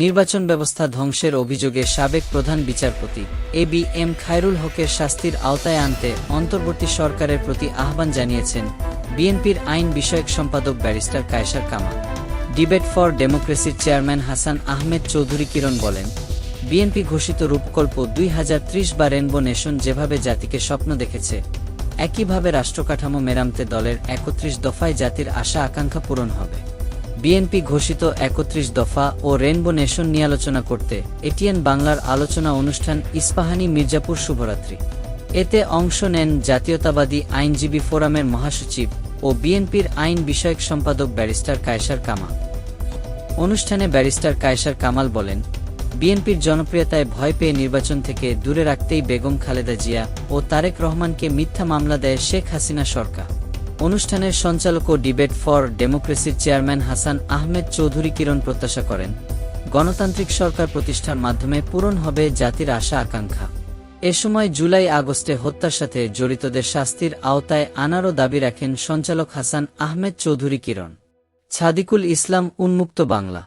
নির্বাচন ব্যবস্থা ধ্বংসের অভিযোগে সাবেক প্রধান বিচারপতি এ বি এম খায়রুল হকের শাস্তির আওতায় আনতে অন্তর্বর্তী সরকারের প্রতি আহ্বান জানিয়েছেন বিএনপির আইন বিষয়ক সম্পাদক barrister Kaiser Kamal. Debate for ডেমোক্রেসির chairman Hasan Ahmed Chowdhury Kiron বলেন, বিএনপি ঘোষিত রূপকল্প দুই হাজার ত্রিশ বা রেনবো নেশন যেভাবে জাতিকে স্বপ্ন দেখেছে, একইভাবে রাষ্ট্রকাঠামো মেরামতে দলের একত্রিশ দফায় জাতির আশা আকাঙ্ক্ষা পূরণ হবে। বিএনপি ঘোষিত একত্রিশ দফা ও রেনবো নেশন নিয়ে আলোচনা করতে এটিএন বাংলার আলোচনা অনুষ্ঠান ইস্পাহানি মির্জাপুর শুভরাত্রি। এতে অংশ নেন জাতীয়তাবাদী আইনজীবী ফোরামের মহাসচিব ও বিএনপির আইন বিষয়ক সম্পাদক ব্যারিস্টার কায়সার কামাল। অনুষ্ঠানে ব্যারিস্টার কায়সার কামাল বলেন, বিএনপির জনপ্রিয়তায় ভয় পেয়ে নির্বাচন থেকে দূরে রাখতেই বেগম খালেদা জিয়া ও তারেক রহমানকে মিথ্যা মামলা দেয় শেখ হাসিনা সরকার। অনুষ্ঠানের সঞ্চালক ও ডিবেট ফর ডেমোক্রেসির চেয়ারম্যান হাসান আহমেদ চৌধুরী কিরণ প্রত্যাশা করেন। গণতান্ত্রিক সরকার প্রতিষ্ঠার মাধ্যমে পূরণ হবে জাতির আশা আকাঙ্ক্ষা। এ সময় জুলাই আগস্টে হত্যার সাথে জড়িতদের শাস্তির আওতায় আনারও দাবি রাখেন সঞ্চালক হাসান আহমেদ চৌধুরী কিরণ। ছাদিকুল ইসলাম, উন্মুক্ত বাংলা।